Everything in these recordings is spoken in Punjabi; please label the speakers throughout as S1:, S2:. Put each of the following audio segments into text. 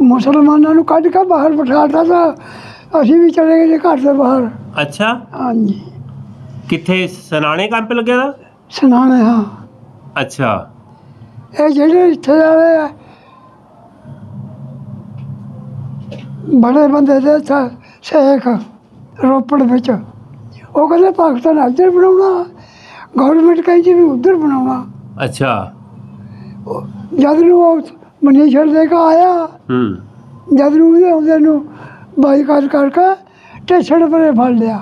S1: ਮੁਸਲਮਾਨਾਂ ਨੂੰ ਕੱਢ ਕੇ ਬਾਹਰ ਬਿਠਾਤਾ ਤਾਂ ਅਸੀਂ ਵੀ ਚਲੇ ਗਏ ਜੀ ਘਰ ਦੇ ਬਾਹਰ।
S2: ਅੱਛਾ।
S1: ਹਾਂਜੀ।
S2: ਕਿੱਥੇ? ਸਨਾਣੇ ਕੈਂਪ ਲੱਗਿਆ ਦਾ?
S1: ਸੁਣਾਣੇ ਹਾਂ।
S2: ਅੱਛਾ।
S1: ਇਹ ਜਿਹੜੇ ਇੱਥੇ ਵਾਲੇ ਆ ਬੜੇ ਬੰਦੇ ਦੇ ਇੱਥੇ ਸ਼ੇਖ ਰੋਪੜ ਵਿੱਚ। ਉਹ ਕਹਿੰਦੇ ਪਾਕਿਸਤਾਨ ਇੱਧਰ ਬਣਾਉਣਾ ਗਵਰਨਮੈਂਟ ਕਹਿੰਦੀ ਵੀ ਉੱਧਰ ਬਣਾਉਣਾ।
S2: ਅੱਛਾ।
S1: ਜਦ ਨੂੰ ਉਹ ਮਨੀਸ਼ਰ ਦੇ ਕੇ ਆਇਆ।
S2: ਹੂੰ।
S1: ਜਦ ਨੂੰ ਉਹਦੇ ਆਉਂਦੇ ਨੂੰ ਬਾਈਕਾਟ ਕਰਕੇ ਸਟੇਸ਼ਨ ਪਰੇ ਫੜ ਲਿਆ।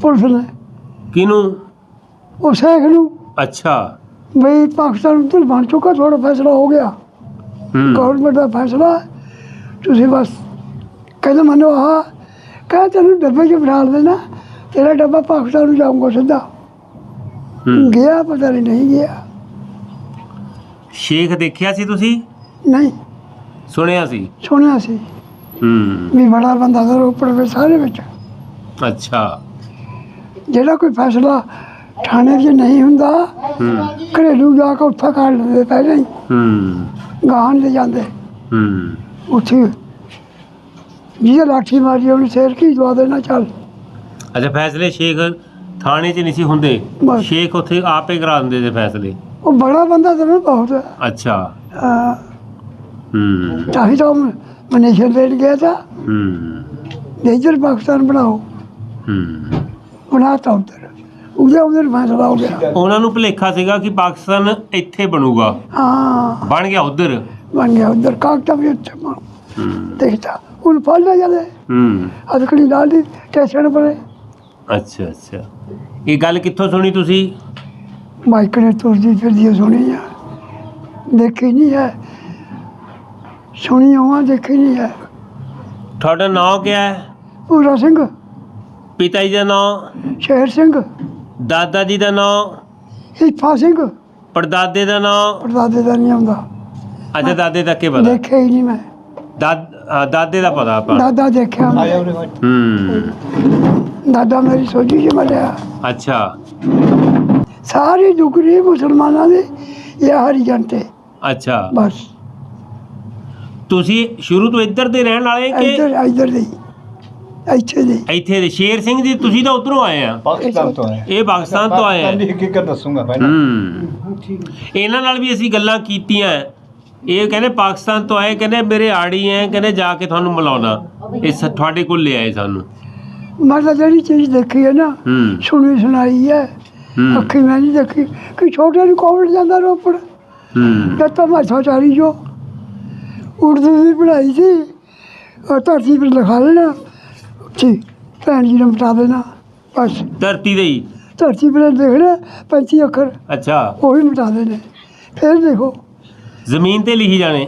S1: ਪੁਲਿਸ ਨੇ।
S2: ਕਿਨੂੰ
S1: ਉਹ ਸ਼ੇਖ ਨੂੰ।
S2: ਅੱਛਾ।
S1: ਵੀ ਪਾਕਿਸਤਾਨ ਉੱਧਰ ਬਣ ਚੁੱਕਾ ਤੁਹਾਡਾ ਫੈਸਲਾ ਹੋ ਗਿਆ।
S2: ਹੂੰ।
S1: ਗਵਰਨਮੈਂਟ ਦਾ ਫੈਸਲਾ। ਤੁਸੀਂ ਬਸ ਕਹਿੰਦਾ ਮੈਨੂੰ ਆਹ ਕਹਿੰਦਾ ਤੈਨੂੰ ਡੱਬੇ 'ਚ ਬਿਠਾ ਦੇਣਾ। ਤੇਰਾ ਡੱਬਾ ਪਾਕਿਸਤਾਨ ਨੂੰ ਜਾਊਗਾ ਸਿੱਧਾ। ਗਿਆ ਪਤਾ ਨਹੀਂ ਨਹੀਂ ਗਿਆ।
S2: ਸ਼ੇਖ ਦੇਖਿਆ ਸੀ ਤੁਸੀਂ?
S1: ਨਹੀਂ।
S2: ਸੁਣਿਆ ਸੀ?
S1: ਸੁਣਿਆ ਸੀ।
S2: ਹੂੰ।
S1: ਵੀ ਬੜਾ ਬੰਦਾ ਦਾ ਰੋਪੜ ਵਿੱਚ ਸਾਰੇ ਵਿੱਚ।
S2: ਅੱਛਾ।
S1: ਜਿਹੜਾ ਕੋਈ ਫੈਸਲਾ ਥਾਣੇ 'ਚ ਨਹੀਂ ਹੁੰਦਾ
S2: ਹੂੰ।
S1: ਘਰੇਲੂ ਜਾ ਕੇ ਉੱਥੇ ਕਰ ਲੈਂਦੇ ਪਹਿਲਾਂ ਹੀ।
S2: ਹੂੰ।
S1: ਗਾਹਾਂ ਲੈ ਜਾਂਦੇ।
S2: ਹੂੰ।
S1: ਉੱਥੇ ਜਿਹਦੇ ਲਾਠੀ ਮਾਰੀ ਉਹਨੂੰ ਸਿਰ ਕੀ ਦਵਾ ਦੇਣਾ ਚੱਲ।
S2: ਅੱਛਾ ਫੈਸਲੇ ਸ਼ੇਖ ਥਾਣੇ 'ਚ ਨਹੀਂ ਸੀ ਹੁੰਦੇ।
S1: ਬਸ।
S2: ਸ਼ੇਖ ਉੱਥੇ ਆਪੇ ਕਰਾ ਦਿੰਦੇ ਸੀ ਫੈਸਲੇ।
S1: ਉਹ ਬੜਾ ਬੰਦਾ ਤਾਂ ਮੈਂ ਬਹੁਤ
S2: ਅੱਛਾ।
S1: ਅਹ,
S2: ਹੂੰ।
S1: ਚਾਹੀ ਤਾਂ ਮਨੀਸ਼ਰ ਲੈਣ ਗਿਆ ਤਾਂ।
S2: ਹੂੰ।
S1: ਨੇਜਰ ਪਾਕਿਸਤਾਨ ਬਣਾਓ।
S2: ਹੂੰ।
S1: ਬਣਾਤਾ ਉਧਰ। ਉਹਦੇ ਉਧਰ ਫੈਸਲਾ ਹੋ ਗਿਆ।
S2: ਉਹਨਾਂ ਨੂੰ ਭੁਲੇਖਾ ਸੀਗਾ ਕਿ ਪਾਕਿਸਤਾਨ ਇੱਥੇ ਬਣੂਗਾ।
S1: ਹਾਂ।
S2: ਬਣ ਗਿਆ ਉਧਰ।
S1: ਬਣ ਗਿਆ ਉਧਰ। ਕਾਗਜ਼ਾਂ ਵੀ ਉੱਥੇ ਬਣ
S2: ਹੂੰ।
S1: ਦੇਖਤਾ। ਉਹਨ ਫੜ ਲਿਆ ਜਦੇ।
S2: ਹੂੰ।
S1: ਅਦਕੜੀ ਲਾ ਲਈ ਸਟੇਸ਼ਨ ਪਰੇ
S2: ਅੱਛਾ ਅੱਛਾ। ਇਹ ਗੱਲ ਕਿੱਥੋਂ ਸੁਣੀ ਤੁਸੀਂ?
S1: ਮਾਈਕ ਨੇ ਤੁਰਦੀ ਫਿਰਦੀ ਸੁਣੀ ਆ। ਦੇਖੀ ਨਹੀਂ ਹੈ ਸੁਣੀ ਹੋਵਾਂ ਦੇਖੀ ਨਹੀਂ ਹੈ
S2: ਤੁਹਾਡਾ ਨਾਮ ਕੀ ਹੈ
S1: ਪੂਰਾ ਸਿੰਘ।
S2: ਪਿਤਾ ਜੀ ਦਾ ਨਾਮ
S1: ਸ਼ੇਰ ਸਿੰਘ।
S2: ਦਾਦਾ ਜੀ ਦਾ ਨਾਮ
S1: ਹਿੱਫਾ ਸਿੰਘ।
S2: ਪੜਦਾਦੇ ਦਾ ਨਾਮ
S1: ਪਰਦਾਦੇ ਦਾ ਨਹੀਂ ਆਉਂਦਾ।
S2: ਅੱਛਾ ਦਾਦੇ ਤੱਕ ਹੀ ਪਤਾ?
S1: ਦੇਖਿਆ ਹੀ ਨਹੀਂ ਮੈਂ।
S2: ਦਾਦ ਹਾਂ, ਦਾਦੇ ਦਾ ਪਤਾ ਆਪਾਂ।
S1: ਦਾਦਾ ਦੇਖਿਆ ਮੈਂ।
S2: ਹੂੰ।
S1: ਦਾਦਾ ਮੇਰੀ ਸੋਝੀ ਚ ਮਰਿਆ।
S2: ਅੱਛਾ।
S1: ਸਾਰੀ ਦੁਗਰੀ ਮੁਸਲਮਾਨਾਂ ਦੀ ਇਹ ਹਰੀਜਨ ਤੇ
S2: ਅੱਛਾ।
S1: ਬਸ।
S2: ਤੁਸੀਂ ਸ਼ੁਰੂ ਤੋਂ ਇੱਧਰ ਦੇ ਰਹਿਣ ਵਾਲੇ ਕਿ
S1: ਇੱਧਰ ਇੱਧਰ ਦੀ। ਇੱਥੇ ਦੀ।
S2: ਇੱਥੇ ਦੇ। ਸ਼ੇਰ ਸਿੰਘ ਜੀ ਤੁਸੀਂ ਤਾਂ ਉਧਰੋਂ ਆਏ ਆ।
S3: ਪਾਕਿਸਤਾਨ ਤੋਂ ਹੈ
S2: ਇਹ ਪਾਕਿਸਤਾਨ ਤੋਂ ਆਏ ਆ।
S3: ਪਾਕਿਸਤਾਨ ਦੀ ਹਕੀਕਤ ਦੱਸੂਗਾ ਪਹਿਲਾਂ।
S2: ਹੂੰ। ਇਹਨਾਂ ਨਾਲ ਵੀ ਅਸੀਂ ਗੱਲਾਂ ਕੀਤੀਆਂ। ਇਹ ਕਹਿੰਦੇ ਪਾਕਿਸਤਾਨ ਤੋਂ ਆਏ ਕਹਿੰਦੇ ਮੇਰੇ ਆੜੀ ਐ ਕਹਿੰਦੇ ਜਾ ਕੇ ਤੁਹਾਨੂੰ ਮਿਲਾਉਣਾ। ਇਹ ਸ- ਤੁਹਾਡੇ ਕੋਲ ਲੈ ਆਏ ਸਾਨੂੰ।
S1: ਮੈਂ ਤਾਂ ਜਿਹੜੀ ਚੀਜ਼ ਦੇਖੀ ਹੈ ਨਾ
S2: ਹੂੰ।
S1: ਸੁਣੀ ਸੁਣਾਈ ਹੈ।
S2: ਹੂੰ।
S1: ਅੱਖੀ ਮੈਂ ਨਹੀਂ ਦੇਖੀ ਕਿ ਛੋਟੇ ਨੂੰ ਕੋਵਿਡ ਜਾਂਦਾ ਰੋਪੜ।
S2: ਹੂੰ।
S1: ਤਾਂ ਮੈਂ ਸੋਚਾਰੀ ਜੋ ਉਰਦੂ ਦੀ ਪੜ੍ਹਾਈ ਸੀ ਉਹ ਧਰਤੀ ਪਰ ਲਿਖਾ ਲੈਣਾ ਜੀ ਭੈਣ ਜੀ ਨੂੰ ਬਤਾ ਦੇਣਾ ਬਸ।
S2: ਧਰਤੀ ਦੇ ਹੀ?
S1: ਧਰਤੀ ਪਰ ਲਿਖਣਾ ਪੰਛੀ ਅੱਖਰ।
S2: ਅੱਛਾ।
S1: ਉਹ ਵੀ ਮਿਟਾ ਦੇਣੇ। ਫਿਰ ਦੇਖੋ।
S2: ਜ਼ਮੀਨ ਤੇ ਲਿਖੀ ਜਾਣੇ।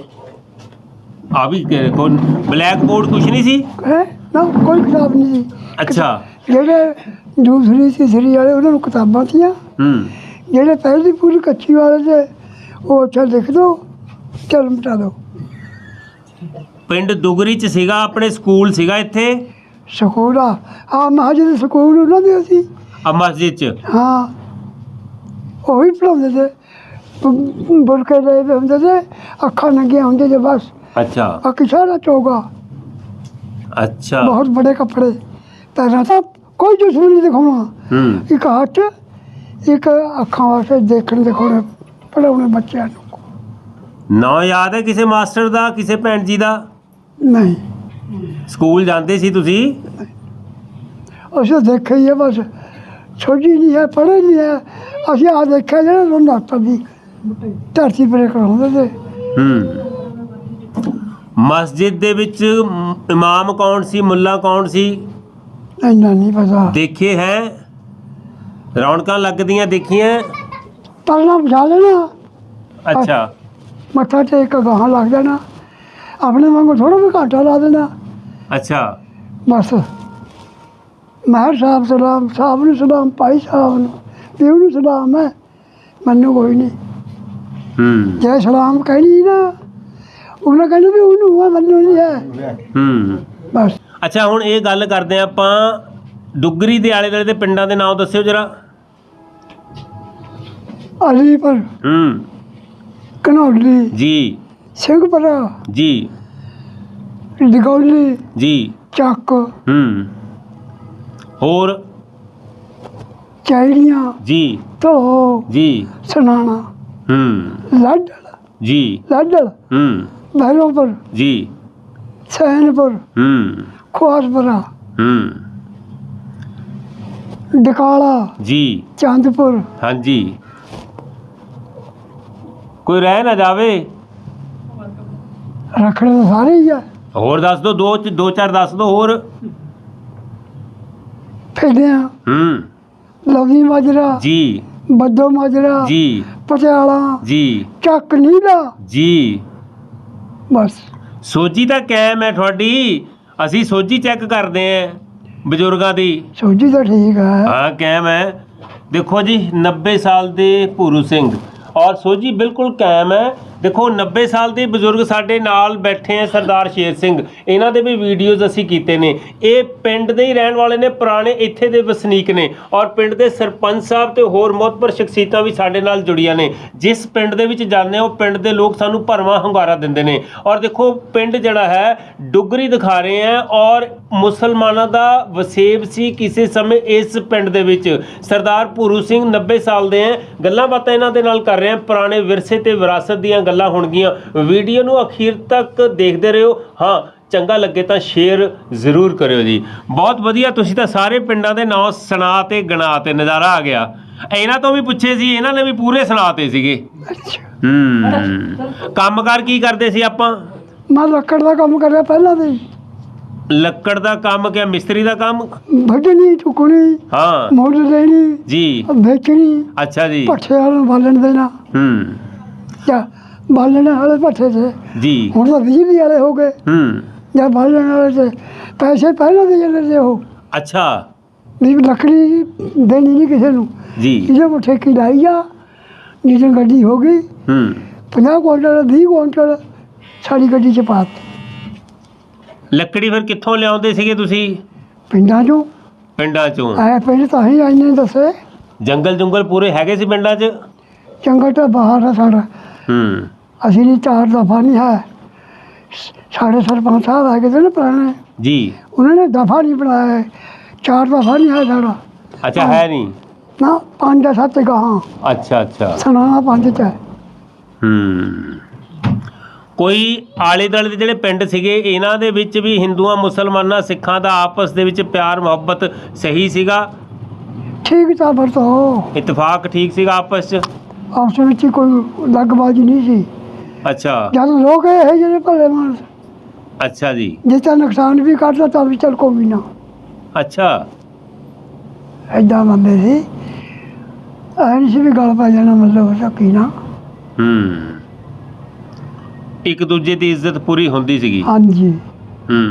S2: ਆ ਵੀ ਕਿ- ਕੋਈ ਬਲੈਕ ਬੋਰਡ ਕੁਛ ਨਹੀਂ ਸੀ?
S1: ਹੈ? ਨਾ ਕੋਈ ਕਿਤਾਬ ਨਹੀਂ ਸੀ।
S2: ਅੱਛਾ।
S1: ਜਿਹੜੇ ਦੂਸਰੀ ਤੀਸਰੀ ਵਾਲੇ ਉਹਨਾਂ ਨੂੰ ਕਿਤਾਬਾਂ ਸੀਆਂ
S2: ਹੂੰ।
S1: ਜਿਹੜੇ ਪਹਿਲੀ ਪੂਰੀ ਕੱਚੀ ਵਾਲੇ ਤੇ ਉਹ ਉੱਥੇ ਲਿਖ ਦੋ ਚੱਲ ਮਿਟਾ ਦੋ।
S2: ਪਿੰਡ ਦੁਗਰੀ ਚ ਸੀਗਾ ਆਪਣੇ ਸਕੂਲ ਸੀਗਾ ਇੱਥੇ?
S1: ਸਕੂਲ ਆ। ਆ ਮਹਾਜਨ ਸਕੂਲ ਉਹਨਾਂ ਦੇ ਸੀ।
S2: ਆ ਮਸਜਿਦ ਚ?
S1: ਹਾਂ। ਉਹ ਵੀ ਪੜਾਉਂਦੇ ਤੇ ਬੁਰਕੇ ਲਏ ਵੇ ਹੁੰਦੇ ਤੇ ਅੱਖਾਂ ਨੰਗੀਆਂ ਹੁੰਦੇ ਤੇ ਬਸ।
S2: ਅੱਛਾ।
S1: ਅੱਖ ਸਾਰਾ ਚੋਗਾ।
S2: ਅੱਛਾ।
S1: ਬਹੁਤ ਬੜੇ ਕੱਪੜੇ। ਪਹਿਲਾਂ ਤਾਂ ਕੋਈ ਦੁਸ਼ਮਣ ਨਹੀਂ ਦਿਖਾਉਣਾ।
S2: ਹੂੰ।
S1: ਇੱਕ ਹੱਥ ਇੱਕ ਅੱਖਾਂ ਵਾਸਤੇ ਦੇਖਣ ਦਿਖਾਉਣੇ ਪੜਾਉਣੇ ਬੱਚਿਆਂ ਨੂੰ।
S2: ਨਾਂ ਯਾਦ ਹੈ ਕਿਸੇ ਮਾਸਟਰ ਦਾ ਕਿਸੇ ਭੈਣ ਜੀ ਦਾ?
S1: ਨਹੀਂ।
S2: ਸਕੂਲ ਜਾਂਦੇ ਸੀ ਤੁਸੀਂ?
S1: ਅਸੀਂ ਦੇਖਿਆ ਹੀ ਹੈ ਬਸ ਛੋਜੀ ਨਹੀਂ ਹੈ ਪੜ੍ਹੇ ਨਹੀਂ ਹੈ। ਅਸੀਂ ਆ ਦੇਖਿਆ ਜਿਹੜਾ ਰੋਂਦਾ ਵੀ। ਧਰਤੀ ਪਰੇ ਕਰਾਉਂਦੇ ਤੇ।
S2: ਹੂੰ। ਮਸਜਿਦ ਦੇ ਵਿੱਚ ਇਮਾਮ ਕੌਣ ਸੀ ਮੁੱਲਾ ਕੌਣ ਸੀ?
S1: ਇੰਨਾ ਨਹੀਂ ਪਤਾ।
S2: ਦੇਖੇ ਹੈ। ਰੌਣਕਾਂ ਲੱਗਦੀਆਂ ਦੇਖੀਆਂ।
S1: ਪਰਨਾ ਬਚਾ ਲੈਣਾ।
S2: ਅੱਛਾ।
S1: ਮੱਥਾ ਟੇਕ ਕੇ ਗਾਹਾਂ ਲੱਗ ਜਾਣਾ। ਆਪਣੇ ਵਾਂਗੂ ਥੋੜਾ ਵੀ ਘਾਟਾ ਲਾ ਦੇਣਾ।
S2: ਅੱਛਾ।
S1: ਬਸ। ਮਹਿਰ ਸਾਹਿਬ ਸਲਾਮ ਸਾਹਿਬ ਨੂੰ ਸਲਾਮ ਭਾਈ ਸਾਹਿਬ ਨੂੰ। ਪਿਓ ਨੂੰ ਸਲਾਮ ਹੈ। ਮੈਨੂੰ ਕੋਈ ਨਹੀਂ।
S2: ਹੂੰ।
S1: ਜੇ ਸਲਾਮ ਕਹਿਣੀ ਨਾ ਉਹਨਾਂ ਕਹਿੰਦੇ ਵੀ ਉਹਨੂੰ ਹੈ ਮੈਨੂੰ ਨਹੀਂ ਹੈ।
S2: ਹੂੰ।
S1: ਬਸ।
S2: ਅੱਛਾ ਹੁਣ ਇਹ ਗੱਲ ਕਰਦੇ ਹਾਂ ਆਪਾਂ ਦੁੱਗਰੀ ਦੇ ਆਲੇ ਦੁਆਲੇ ਦੇ ਪਿੰਡਾਂ ਦੇ ਨਾਮ ਦੱਸਿਓ ਜਰਾ।
S1: ਅਲੀਪੁਰ
S2: ਹੂੰ।
S1: ਕਨੌਲੀ
S2: ਜੀ।
S1: ਸਿੰਘਪੁਰਾ
S2: ਜੀ।
S1: ਡਗੌਲੀ
S2: ਜੀ।
S1: ਚੱਕ
S2: ਹੂੰ। ਹੋਰ?
S1: ਚੈੜੀਆਂ
S2: ਜੀ।
S1: ਧੋ
S2: ਜੀ।
S1: ਸਨਾਣਾ
S2: ਹੂੰ।
S1: ਲੱਡਲ
S2: ਜੀ।
S1: ਲੱਡਲ
S2: ਹੂੰ।
S1: ਭੈਰੋਪੁਰ
S2: ਜੀ।
S1: ਸੈਨਪੁਰ
S2: ਹੂੰ।
S1: ਖੁਆਸਪੁਰਾ
S2: ਹੂੰ।
S1: ਡਕਾਲਾ।
S2: ਜੀ।
S1: ਚੰਦਪੁਰ।
S2: ਹਾਂਜੀ। ਕੋਈ ਰਹਿ ਨਾ ਜਾਵੇ।
S1: ਰੱਖੜੇ ਤਾਂ ਸਾਰੇ ਹੀ ਆ।
S2: ਹੋਰ ਦੱਸ ਦੋ ਦੋ ਚ- ਦੋ ਚਾਰ ਦੱਸ ਦੋ ਹੋਰ।
S1: ਫਿਰਦਿਆਂ
S2: ਹੂੰ।
S1: ਲਵੀ ਮਾਜਰਾ।
S2: ਜੀ।
S1: ਬੱਦੋ ਮਾਜਰਾ।
S2: ਜੀ।
S1: ਪਟਿਆਲਾ।
S2: ਜੀ।
S1: ਚੱਕ ਨੀਲਾ।
S2: ਜੀ।
S1: ਬਸ।
S2: ਸੋਜੀ ਤਾਂ ਕੈਮ ਹੈ ਤੁਹਾਡੀ। ਅਸੀਂ ਸੋਜੀ ਚੈੱਕ ਕਰਦੇ ਆਂ ਬਜ਼ੁਰਗਾਂ ਦੀ।
S1: ਸੋਝੀ ਤਾਂ ਠੀਕ ਹੈ
S2: ਹਾਂ ਕੈਮ ਹੈ। ਦੇਖੋ ਜੀ 90 ਸਾਲ ਦੇ ਭੂਰੂ ਸਿੰਘ। ਔਰ ਸੋਜੀ ਬਿਲਕੁਲ ਕਾਇਮ ਹੈ। ਦੇਖੋ 90 ਸਾਲ ਦੇ ਬਜ਼ੁਰਗ ਸਾਡੇ ਨਾਲ ਬੈਠੇ ਆ ਸਰਦਾਰ ਸ਼ੇਰ ਸਿੰਘ। ਇਹਨਾਂ ਦੇ ਵੀ ਵੀਡੀਓਜ਼ ਅਸੀਂ ਕੀਤੇ ਨੇ। ਇਹ ਪਿੰਡ ਦੇ ਹੀ ਰਹਿਣ ਵਾਲੇ ਨੇ, ਪੁਰਾਣੇ ਇੱਥੇ ਦੇ ਵਸਨੀਕ ਨੇ ਔਰ ਪਿੰਡ ਦੇ ਸਰਪੰਚ ਸਾਹਿਬ ਤੇ ਹੋਰ ਮੋਹਤਬਰ ਸ਼ਖਸੀਅਤਾਂ ਵੀ ਸਾਡੇ ਨਾਲ ਜੁੜੀਆਂ ਨੇ। ਜਿਸ ਪਿੰਡ ਦੇ ਵਿੱਚ ਜਾਂਦੇ ਹਾਂ ਉਹ ਪਿੰਡ ਦੇ ਲੋਕ ਸਾਨੂੰ ਭਰਵਾਂ ਹੁੰਗਾਰਾ ਦਿੰਦੇ ਨੇ। ਔਰ ਦੇਖੋ, ਪਿੰਡ ਜਿਹੜਾ ਹੈ, ਡੁੱਗਰੀ ਦਿਖਾ ਰਹੇ ਆ ਔਰ ਮੁਸਲਮਾਨਾਂ ਦਾ ਵਸੇਬ ਸੀ ਕਿਸੇ ਸਮੇਂ ਇਸ ਪਿੰਡ ਦੇ ਵਿੱਚ। ਸਰਦਾਰ ਭੂਰੂ ਸਿੰਘ 90 ਸਾਲ ਦੇ ਹੈ ਗੱਲਾਂ ਬਾਤਾਂ ਇਹਨਾਂ ਦੇ ਨਾਲ ਕਰ ਰਹੇ ਆ। ਪੁਰਾਣੇ ਵਿਰਸੇ ਤੇ ਵਿਰਾਸਤ ਦੀਆਂ ਗੱਲਾਂ ਹੋਣਗੀਆਂ। ਵੀਡੀਓ ਨੂੰ ਅਖੀਰ ਤੱਕ ਦੇਖਦੇ ਰਹੋ। ਹਾਂ ਚੰਗਾ ਲੱਗੇ ਤਾਂ ਸ਼ੇਅਰ ਜ਼ਰੂਰ ਕਰਿਓ ਜੀ। ਬਹੁਤ ਵਧੀਆ ਤੁਸੀਂ ਤਾਂ ਸਾਰੇ ਪਿੰਡਾਂ ਦੇ ਨਾਂ ਸੁਣਾ ਤੇ ਗਣਾ ਤੇ ਨਜ਼ਾਰਾ ਆ ਗਿਆ। ਇਹਨਾਂ ਤੋਂ ਵੀ ਪੁੱਛੇ ਸੀ ਇਹਨਾਂ ਨੇ ਵੀ ਪੂਰੇ ਸੁਣਾਤੇ ਸੀਗੇ।
S1: ਅੱਛਾ।
S2: ਹੂੰ। ਕੰਮਕਾਰ ਕੀ ਕਰਦੇ ਸੀ ਆਪਾਂ?
S1: ਮੈਂ ਲੱਕੜ ਦਾ ਕੰਮ ਕਰਿਆ ਪਹਿਲਾਂ ਤੇ।
S2: ਲੱਕੜ ਦਾ ਕੰਮ ਕਿਆ ਮਿਸਤਰੀ ਦਾ ਕੰਮ?
S1: ਵੱਢਣੀ ਚੁੱਕਣੀ
S2: ਹਾਂ।
S1: ਮੋੜ ਦੇਣੀ
S2: ਜੀ।
S1: ਵੇਚਣੀ
S2: ਅੱਛਾ ਜੀ।
S1: ਪੱਠੇ ਵਾਲੇ ਬਾਲਣ ਦੇਣਾ।
S2: ਹੂੰ।
S1: ਬਾਲਣ ਵਾਲੇ ਪੱਠੇ ਤੇ।
S2: ਜੀ।
S1: ਹੁਣ ਤਾਂ ਬਿਜਲੀ ਵਾਲੇ ਹੋ ਗਏ।
S2: ਹੂੰ।
S1: ਜਾਂ ਬਾਲਣ ਵਾਲੇ ਤੇ ਪੈਸੇ ਪਹਿਲਾਂ ਦੇ ਜਾਂਦੇ ਤੇ ਉਹ।
S2: ਅੱਛਾ।
S1: ਵੀ ਲੱਕੜੀ ਦੇਣੀ ਨਹੀਂ ਕਿਸੇ ਨੂੰ।
S2: ਜੀ।
S1: ਜਿਹਦੇ ਕੋ ਠੇਕੀ ਲਾਈ ਆ ਜਦੋਂ ਗੱਡੀ ਹੋ ਗਈ
S2: ਹੂੰ।
S1: 50 ਕੁਇੰਟਲ 20 ਕੁਇੰਟਲ ਸਾਡੀ ਗੱਡੀ ਚ ਪਾ ਦਿੱਤੀ।
S2: ਲੱਕੜੀ ਫਿਰ ਕਿੱਥੋਂ ਲਿਆਉਂਦੇ ਸੀਗੇ ਤੁਸੀਂ?
S1: ਪਿੰਡਾਂ ਚੋਂ।
S2: ਪਿੰਡਾਂ ਚੋਂ।
S1: ਆਏ ਪਿੰਡ ਤਾਂ ਹੀ ਆਈ ਨੇ ਦੱਸੇ।
S2: ਜੰਗਲ ਜੁੰਗਲ ਪੂਰੇ ਹੈਗੇ ਸੀ ਪਿੰਡਾਂ 'ਚ?
S1: ਚੰਗਾ ਤਾਂ ਬਾਹਰ ਆ ਸਾਡਾ।
S2: ਹੂੰ।
S1: ਅਸੀਂ ਨਹੀਂ ਚਾਰ ਦਫਾ ਨਹੀਂ ਹੈ। ਸਾਡੇ ਸਰਪੰਚ ਸਾਹਿਬ ਹੈਗੇ ਤੇ ਨਾ ਪੁਰਾਣੇ।
S2: ਜੀ।
S1: ਉਹਨਾਂ ਨੇ ਦਫਾ ਨਹੀਂ ਬਣਾਇਆ। ਹੈ। ਚਾਰ ਦਫਾ ਨਹੀਂ ਹੈ ਸਾਡਾ।
S2: ਅੱਛਾ ਹੈ ਨਹੀਂ।
S1: ਨਾ ਪੰਜ ਸੱਤ ਗਾਹਾਂ
S2: ਅੱਛਾ ਅੱਛਾ।
S1: ਸੁਣਾ ਪੰਜ ਚ ਹੈ।
S2: ਹੂੰ। ਕੋਈ ਆਲੇ ਦੁਆਲੇ ਦੇ ਜਿਹੜੇ ਪਿੰਡ ਸੀਗੇ ਇਹਨਾਂ ਦੇ ਵਿੱਚ ਵੀ ਹਿੰਦੂਆਂ ਮੁਸਲਮਾਨਾਂ ਸਿੱਖਾਂ ਦਾ ਆਪਸ ਦੇ ਵਿੱਚ ਪਿਆਰ ਮੁਹੱਬਤ ਸਹੀ ਸੀਗਾ?
S1: ਠੀਕ ਤਾਂ ਵਰਤੋ
S2: ਇਤਫਾਕ ਠੀਕ ਸੀਗਾ ਆਪਸ 'ਚ?
S1: ਆਪਸ ਵਿੱਚ ਹੀ ਕੋਈ ਲੱਗਬਾਜੀ ਨਹੀਂ ਸੀ।
S2: ਅੱਛਾ।
S1: ਜਦ ਲੋਕ ਇਹ ਜਿਹੜੇ ਭਲੇ ਮਾਨਸ
S2: ਅੱਛਾ ਜੀ।
S1: ਜਿਸ ਦਾ ਨੁਕਸਾਨ ਵੀ ਕਰਦਾ ਤਾਂ ਵੀ ਚਲ ਕੋਈ ਨਾ।
S2: ਅੱਛਾ।
S1: ਐਦਾਂ ਬੰਦੇ ਸੀ। ਐਂ ਨਹੀਂ ਸੀ ਵੀ ਗੱਲ ਪੈ ਜਾਣਾ ਮਤਲਬ ਸਕੀ ਨਾ।
S2: ਹੂੰ। ਇੱਕ ਦੂਜੇ ਦੀ ਇੱਜ਼ਤ ਪੂਰੀ ਹੁੰਦੀ ਸੀਗੀ।
S1: ਹਾਂਜੀ।
S2: ਹੂੰ।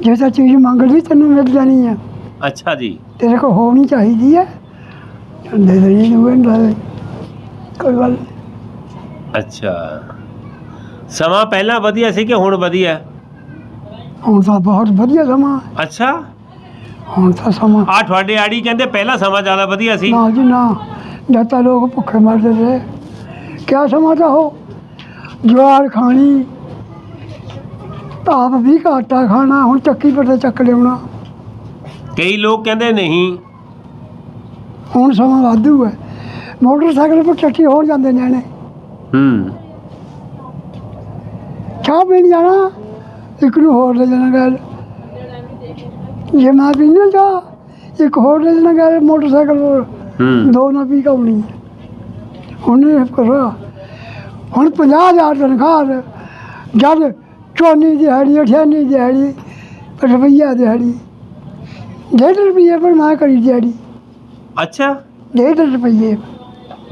S1: ਜੇ ਤਾਂ ਚੀਜ਼ ਮੰਗ ਲਈ ਤੈਨੂੰ ਮਿਲ ਜਾਣੀ ਹੈ
S2: ਅੱਛਾ ਜੀ।
S1: ਤੇਰੇ ਕੋਲ ਹੋਣੀ ਚਾਹੀਦੀ ਹੈ ਦੇ ਦੇਣੀ ਨੂੰ ਕੋਈ ਗੱਲ।
S2: ਅੱਛਾ। ਸਮਾਂ ਪਹਿਲਾਂ ਵਧੀਆ ਸੀ ਕਿ ਹੁਣ ਵਧੀਆ? ਹੈ?
S1: ਹੁਣ ਤਾਂ ਬਹੁਤ ਵਧੀਆ ਸਮਾਂ। ਹੈ।
S2: ਅੱਛਾ।
S1: ਹੁਣ ਤਾਂ ਸਮਾਂ
S2: ਆ ਤੁਹਾਡੇ ਆੜੀ ਕਹਿੰਦੇ ਪਹਿਲਾ ਸਮਾਂ ਜ਼ਿਆਦਾ ਵਧੀਆ ਸੀ।
S1: ਨਾ ਜੀ ਨਾ। ਜਦ ਤਾਂ ਲੋਕ ਭੁੱਖੇ ਮਰਦੇ ਸੀ। ਕਿਆ ਸਮਾਂ ਤਾਂ ਉਹ? ਜਵਾਰ ਖਾਣੀ। ਆਪ ਵੀ ਘਾਟਾ ਖਾਣਾ। ਹੁਣ ਚੱਕੀ ਪਰ ਤੇ ਚੱਕ ਲਿਆਉਣਾ।
S2: ਕਈ ਲੋਕ ਕਹਿੰਦੇ ਨਹੀਂ।
S1: ਹੁਣ ਸਮਾਂ ਵਾਧੂ ਹੈ। ਮੋਟਰਸਾਈਕਲ ਪਰ ਚੱਕੀ ਹੋ ਜਾਂਦੇ ਨਿਆਣੇ
S2: ਹੂੰ।
S1: ਚਾਹ ਪੀਣ ਜਾਣਾ? ਇੱਕ ਨੂੰ ਹੋਰ ਲੈ ਜਾਣਾ ਗੱਲ। ਜੇ ਮੈਂ ਪੀਣਾ ਚਾਹ ਇੱਕ ਹੋਰ ਲੈ ਜਾਣਾ ਗੱਲ ਮੋਟਰਸਾਈਕਲ
S2: ਹੂੰ।
S1: ਦੋ ਨਾ ਪੀ ਕਾਉਣੀ ਹੁਣ ਇਹ ਕਰੋ। ਹੁਣ 50000 ਤਨਖਾਹ ਜਦ ਚੋਨੀ ਦਿਹਾੜੀ ਅਠਿਆਨੀ ਦਿਹਾੜੀ ਰੁਪਈਆ ਦਿਹਾੜੀ। ਡੇਢ ਰੁਪਈਏ ਪਰ ਮੈਂ ਕਰੀ ਦਿਹਾੜੀ।
S2: ਅੱਛਾ।
S1: ਡੇਢ ਰੁਪਈਏ।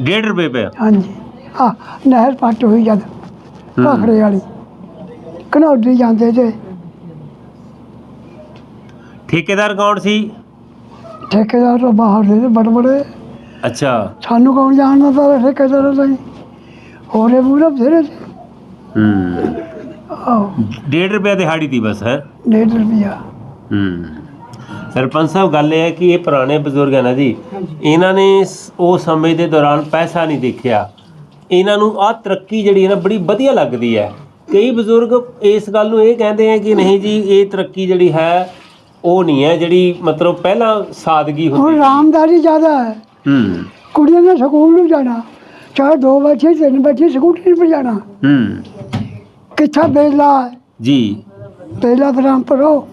S2: 1.5 ਰੁਪਏ ਪਿਆ।
S1: ਹਾਂਜੀ। ਆ ਨਹਿਰ ਪੱਟ ਹੋਈ ਜਦ ਭਾਖੜੇ ਵਾਲੀ। ਕਨੌਡੀ ਜਾਂਦੇ ਤੇ
S2: ਠੇਕੇਦਾਰ ਕੌਣ ਸੀ?
S1: ਠੇਕੇਦਾਰ ਤਾਂ ਬਾਹਰ ਦੇ ਬੜੇ ਬੜੇ
S2: ਅੱਛਾ।
S1: ਸਾਨੂੰ ਕੌਣ ਜਾਣਦਾ ਤਾਂ ਠੇਕੇਦਾਰ ਤਾਂ ਹੋਰੇ ਪੂਰਾ ਸੀ
S2: ਹੂੰ।
S1: ਆਹੋ।
S2: 1.5 ਰੁਪਏ ਦਿਹਾੜੀ ਦੀ ਬਸ ਹੈ?
S1: ਡੇਢ ਰੁਪਈਆ
S2: ਹੂੰ। ਸਰਪੰਚ ਸਾਹਿਬ ਗੱਲ ਇਹ ਹੈ ਕਿ ਇਹ ਪੁਰਾਣੇ ਬਜ਼ੁਰਗ ਹੈ ਨਾ ਜੀ ਇਹਨਾਂ ਨੇ ਸ- ਉਹ ਸਮੇਂ ਦੇ ਦੌਰਾਨ ਪੈਸਾ ਨਹੀਂ ਦੇਖਿਆ। ਇਹਨਾਂ ਨੂੰ ਆਹ ਤਰੱਕੀ ਜਿਹੜੀ ਹੈ ਨਾ ਬੜੀ ਵਧੀਆ ਲੱਗਦੀ ਹੈ। ਕਈ ਬਜ਼ੁਰਗ ਇਸ ਗੱਲ ਨੂੰ ਇਹ ਕਹਿੰਦੇ ਆ ਕਿ ਨਹੀਂ ਜੀ ਇਹ ਤਰੱਕੀ ਜਿਹੜੀ ਹੈ ਉਹ ਨਹੀਂ ਹੈ ਜਿਹੜੀ ਮਤਲਬ ਪਹਿਲਾਂ ਸਾਦਗੀ
S1: ਹੁਣ
S2: ਹੁੰਦੀ
S1: ਰਾਮਦਾਰੀ ਜ਼ਿਆਦਾ ਹੈ।
S2: ਹੂੰ।
S1: ਕੁੜੀਆਂ ਨੇ ਸਕੂਲ ਨੂੰ ਜਾਣਾ। ਚਾਹੇ ਦੋ ਬੱਚੇ ਤਿੰਨ ਬੱਚੇ ਸਕੂਟਰੀ 'ਤੇ ਜਾਣਾ।
S2: ਹੂੰ।
S1: ਕਿੱਥਾ ਬੇਲਾ
S2: ਜੀ।
S1: ਬੇਲਾ ਬ੍ਰਹਮਪੁਰੋ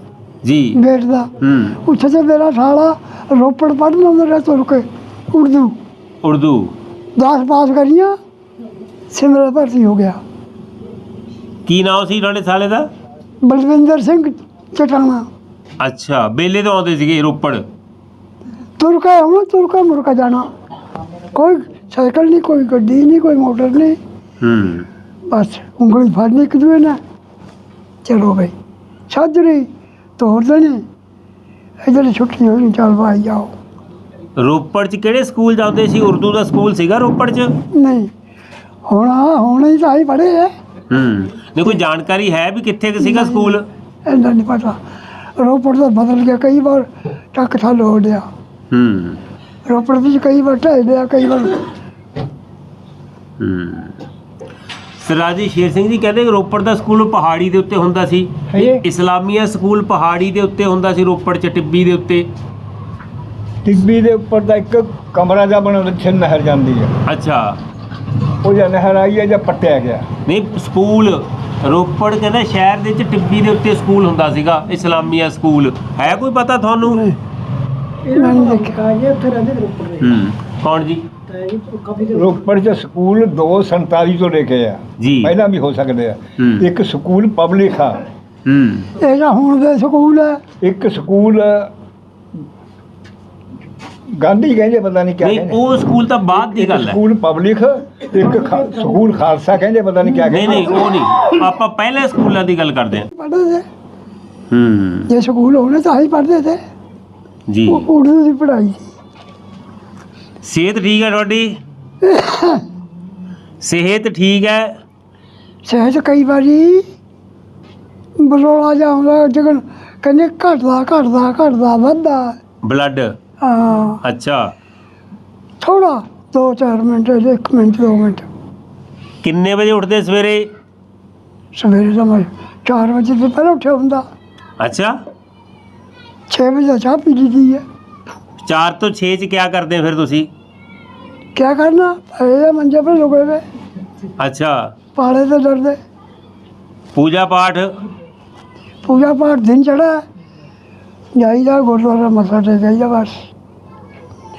S2: ਜੀ।
S1: ਬੇਟ ਦਾ
S2: ਹੂੰ।
S1: ਉੱਥੇ ਤੇ ਮੇਰਾ ਸਾਲਾ ਰੋਪੜ ਪੜ੍ਹਨ ਆਉਂਦਾ ਰਿਹਾ ਤੁਰ ਕੇ। ਉਰਦੂ।
S2: ਉਰਦੂ।
S1: 10 ਪਾਸ ਕਰੀਆਂ। ਸਿਮਰਨ ਭਰਤੀ ਹੋ ਗਿਆ।
S2: ਕੀ ਨਾਮ ਸੀ ਤੁਹਾਡੇ ਸਾਲੇ ਦਾ?
S1: ਬਲਵਿੰਦਰ ਸਿੰਘ ਚਟਾਣਾ।
S2: ਅੱਛਾ ਬੇਲੇ ਤੋਂ ਆਉਂਦੇ ਸੀਗੇ ਰੋਪੜ।
S1: ਤੁਰ ਕੇ ਆਉਣਾ ਤੁਰ ਕੇ ਮੁੜ ਕੇ ਜਾਣਾ। ਕੋਈ ਸਾਈਕਲ ਨਹੀਂ ਕੋਈ ਗੱਡੀ ਨਹੀਂ ਕੋਈ ਮੋਟਰ ਨਹੀਂ।
S2: ਹੂੰ।
S1: ਬਸ ਉਂਗਲੀ ਫੜਨੀ ਇੱਕ ਦੂਏ ਨਾਲ। ਚਲੋ ਬਈ ਸਾਜਰੀ ਤੋੜ ਦੇਣੀ। ਇਧਰ ਛੁੱਟੀ ਹੋਈ ਚੱਲ ਭਾਈ ਜਾਓ
S2: ਰੋਪੜ 'ਚ ਕਿਹੜੇ ਸਕੂਲ ਜਾਂਦੇ ਸੀ? ਉਰਦੂ ਦਾ ਸਕੂਲ ਸੀਗਾ ਰੋਪੜ 'ਚ?
S1: ਨਹੀਂ। ਹੁਣ ਆ ਹੁਣ ਹੀ ਤਾਂ ਹੀ ਪੜ੍ਹੇ ਹੈ
S2: ਹੂੰ ਨਹੀਂ ਕੋਈ ਜਾਣਕਾਰੀ ਹੈ ਵੀ ਕਿੱਥੇ ਕੁ ਸੀਗਾ ਸਕੂਲ?
S1: ਇੰਨਾ ਨਹੀਂ ਪਤਾ। ਰੋਪੜ ਦਾ ਬਦਲ ਗਿਆ ਕਈ ਵਾਰ ਟੱਕ ਥੱਲ ਹੋ ਗਿਆ
S2: ਹੂੰ।
S1: ਰੋਪੜ ਵਿੱਚ ਕਈ ਵਾਰ ਢਹਿ ਲਿਆ ਕਈ ਵਾਰ
S2: ਹੂੰ। ਸਰਾਜੀ ਸ਼ੇਰ ਸਿੰਘ ਜੀ ਕਹਿੰਦੇ ਕਿ ਰੋਪੜ ਦਾ ਸਕੂਲ ਪਹਾੜੀ ਦੇ ਉੱਤੇ ਹੁੰਦਾ ਸੀ।
S1: ਹੈ? ਜੀ।
S2: ਇਸਲਾਮੀਆ ਸਕੂਲ ਪਹਾੜੀ ਦੇ ਉੱਤੇ ਹੁੰਦਾ ਸੀ ਰੋਪੜ 'ਚ ਟਿੱਬੀ ਦੇ ਉੱਤੇ।
S3: ਟਿੱਬੀ ਦੇ ਉੱਪਰ ਦਾ ਇੱਕ ਕਮਰਾ ਜਿਹਾ ਉਹਦੇ 'ਚ ਨਹਿਰ ਜਾਂਦੀ ਹੈ
S2: ਅੱਛਾ।
S3: ਉਹ ਜਾਂ ਨਹਿਰ ਆਈ ਹੈ ਜਾਂ ਪੱਟਿਆ ਗਿਆ?
S2: ਨਹੀਂ ਸਕੂਲ ਰੋਪੜ ਕਹਿੰਦਾ ਸ਼ਹਿਰ ਦੇ ਵਿੱਚ ਟਿੱਬੀ ਦੇ ਉੱਤੇ ਸਕੂਲ ਹੁੰਦਾ ਸੀਗਾ ਇਸਲਾਮੀਆ ਸਕੂਲ। ਹੈ ਕੋਈ ਪਤਾ ਤੁਹਾਨੂੰ?
S1: ਨਹੀਂ। ਇਹਨਾਂ ਨੇ ਦੇਖਿਆ। ਇਹ ਉੱਥੇ ਰਹਿੰਦੇ ਰੋਪੜ ਦੇ।
S2: ਹੂੰ। ਕੌਣ ਜੀ?
S1: ਕਾਫੀ
S3: ਰੋਪੜ 'ਚ ਸਕੂਲ 247 ਤੋਂ ਲੈ ਕੇ ਆ।
S2: ਜੀ।
S3: ਪਹਿਲਾਂ ਵੀ ਹੋ ਸਕਦੇ ਆ।
S2: ਹੂੰ।
S3: ਇੱਕ ਸਕੂਲ ਪਬਲਿਕ ਆ।
S2: ਹੂੰ।
S1: ਇਹ ਜਾਂ ਹੁਣ ਦੇ ਸਕੂਲ ਹੈ
S3: ਇੱਕ ਸਕੂਲ ਗਾਂਧੀ ਕਹਿੰਦੇ ਪਤਾ ਨਹੀਂ ਕਿਆ
S2: ਨਹੀਂ
S3: ਕਹਿੰਦੇ।
S2: ਉਹ ਸਕੂਲ ਤਾਂ ਬਾਅਦ ਦੀ ਗੱਲ ਹੈ।
S3: ਸਕੂਲ ਪਬਲਿਕ ਇੱਕ ਖਾ- ਸਕੂਲ ਖਾਲਸਾ ਕਹਿੰਦੇ ਪਤਾ ਨਹੀਂ ਕਿਆ
S2: ਨਹੀਂ
S3: ਕਹਿੰਦੇ।
S2: ਨਹੀਂ ਉਹ ਨਹੀਂ। ਆਪਾਂ ਪਹਿਲੇ ਸਕੂਲਾਂ ਦੀ ਗੱਲ ਕਰਦੇ ਹਾਂ। ਹੂੰ।
S1: ਜੇ ਸਕੂਲ ਹੋਣੇ ਤਾਂ ਹੀ ਪੜ੍ਹਦੇ ਥੇ
S2: ਜੀ।
S1: ਉਹ ਉਰਦੂ ਦੀ ਪੜ੍ਹਾਈ। ਸੀ
S2: ਸਿਹਤ ਠੀਕ ਹੈ ਤੁਹਾਡੀ? ਸਿਹਤ ਠੀਕ ਹੈ?
S1: ਸਹਿਜ ਕਈ ਵਾਰੀ ਬਰੋਲਾ ਜਾਉਂਦਾ ਜਗਨ ਕਹਿੰਦੇ ਘਟਦਾ ਘਟਦਾ ਘਟਦਾ ਵੱਧਦਾ।
S2: ਬਲੱਡ?
S1: ਹਾਂ।
S2: ਅੱਛਾ।
S1: ਥੋੜਾ 2-4 ਮਿੰਟ 1 ਮਿੰਟ 2 ਮਿੰਟ।
S2: ਕਿੰਨੇ ਵਜੇ ਉੱਠਦੇ ਸਵੇਰੇ?
S1: ਸਵੇਰੇ ਤਾਂ ਮੈਂ 4 ਵਜੇ ਤੋਂ ਪਹਿਲਾਂ ਉੱਠਿਆ ਹੁੰਦਾ।
S2: ਅੱਛਾ।
S1: 6 ਵਜੇ ਚਾਹ ਪੀ ਲਈ ਦੀ ਹੈ।
S2: 4 ਤੋਂ 6 ਚ ਕੀ ਕਰਦੇ ਫਿਰ ਤੁਸੀਂ?
S1: ਕੀ ਕਰਨਾ? ਇਹ ਮੰਜੇ 'ਤੇ ਲੁਕੇ ਵੇ
S2: ਅੱਛਾ।
S1: ਪਾੜੇ ਤੇ ਡਰਦੇ।
S2: ਪੂਜਾ ਪਾਠ?
S1: ਪੂਜਾ ਪਾਠ ਦਿਨ ਚੜਾ ਜਾਈਦਾ ਗੁਰਦੁਆਰਾ ਮੱਥਾ ਟੇਕ ਜਾਈਦਾ ਬਸ।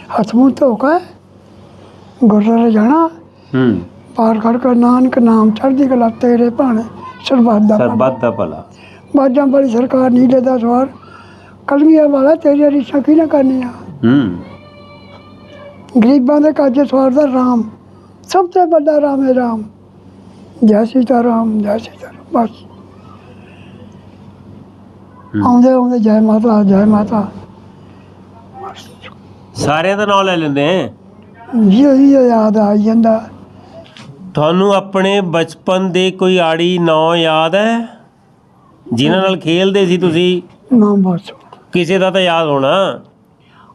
S1: ਹੱਥ ਮੂੰਹ ਧੋ ਕੇ ਗੁਰਦੁਆਰੇ ਜਾਣਾ।
S2: ਹੂੰ।
S1: ਪਾਰ ਖੜ ਕੇ ਨਾਨਕ ਨਾਮ ਚੜ੍ਹਦੀ ਕਲਾ ਤੇਰੇ ਭਾਣੇ ਸਰਬੱਤ ਦਾ
S2: ਸਰਬੱਤ ਦਾ ਭਲਾ।
S1: ਬਾਜਾਂ ਵਾਲੀ ਸਰਕਾਰ ਨੀਲੇ ਦਾ ਸਵਾਰ ਕਲਮੀਆਂ ਵਾਲਾ ਤੇਰੀ ਰੀਸਾਂ ਕੀ ਨਾ ਕਰਨੀਆਂ?
S2: ਹੂੰ।
S1: ਗਰੀਬਾਂ ਦੇ ਕਾਜੇ ਸਵਾਰ ਦਾ ਰਾਮ ਸਭ ਤੋਂ ਵੱਡਾ ਰਾਮ ਹੈ ਰਾਮ। ਜੈ ਸੀਤਾ ਰਾਮ ਜੈ ਸੀਤਾ ਰਾਮ ਬਸ। ਆਉਂਦੇ ਆਉਂਦੇ ਜੈ ਮਾਤਾ ਜੈ ਮਾਤਾ।
S2: ਸਾਰਿਆਂ ਦਾ ਨਾਮ ਲੈ ਲੈਂਦੇ ਆ।
S1: ਜੀ ਯਾਦ ਆ ਜਾਂਦਾ।
S2: ਤੁਹਾਨੂੰ ਆਪਣੇ ਬਚਪਨ ਦੇ ਕੋਈ ਆੜੀ ਨਾਂ ਯਾਦ ਹੈ? ਜਿਨ੍ਹਾਂ ਨਾਲ ਖੇਲਦੇ ਸੀ ਤੁਸੀਂ?
S1: ਨਾਮ ਬਸ।
S2: ਕਿਸੇ ਦਾ ਤਾਂ ਯਾਦ ਹੋਣਾ।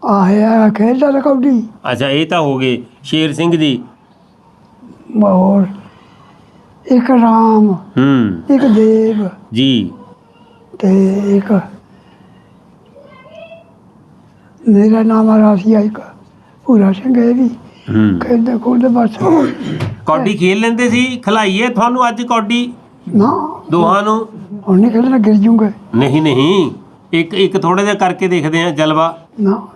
S1: ਆਇਆ ਖੇਡਦਾ ਤਾਂ ਕਬੱਡੀ।
S2: ਅੱਛਾ ਇਹ ਤਾਂ ਹੋ ਗਏ। ਸ਼ੇਰ ਸਿੰਘ ਜੀ
S1: ਹੋਰ ਇੱਕ ਰਾਮ
S2: ਹੂੰ।
S1: ਇੱਕ ਦੇਵ
S2: ਜੀ।
S1: ਤੇ ਇੱਕ ਮੇਰਾ ਨਾਮ ਰਾਸੀਆ ਇੱਕ ਪੂਰਾ ਸਿੰਘ ਇਹ ਵੀ।
S2: ਹੂੰ।
S1: ਖੇਡਦੇ ਖੋਲਦੇ ਬਸ
S2: ਕੌਡੀ ਖੇਲ ਲੈਂਦੇ ਸੀ ਖਲਾਈਏ ਤੁਹਾਨੂੰ ਅੱਜ ਕੌਡੀ?
S1: ਨਾ।
S2: ਦੋਹਾਂ ਨੂੰ?
S1: ਹੁਣ ਨਹੀਂ ਖੇਡਣਾ ਗਿਰ ਜੂਗੇ।
S2: ਨਹੀਂ ਨਹੀਂ। ਇੱਕ ਇੱਕ ਥੋੜਾ ਜਿਹਾ ਕਰਕੇ ਦੇਖਦੇ ਆ ਜਲਵਾ।
S1: ਨਾ।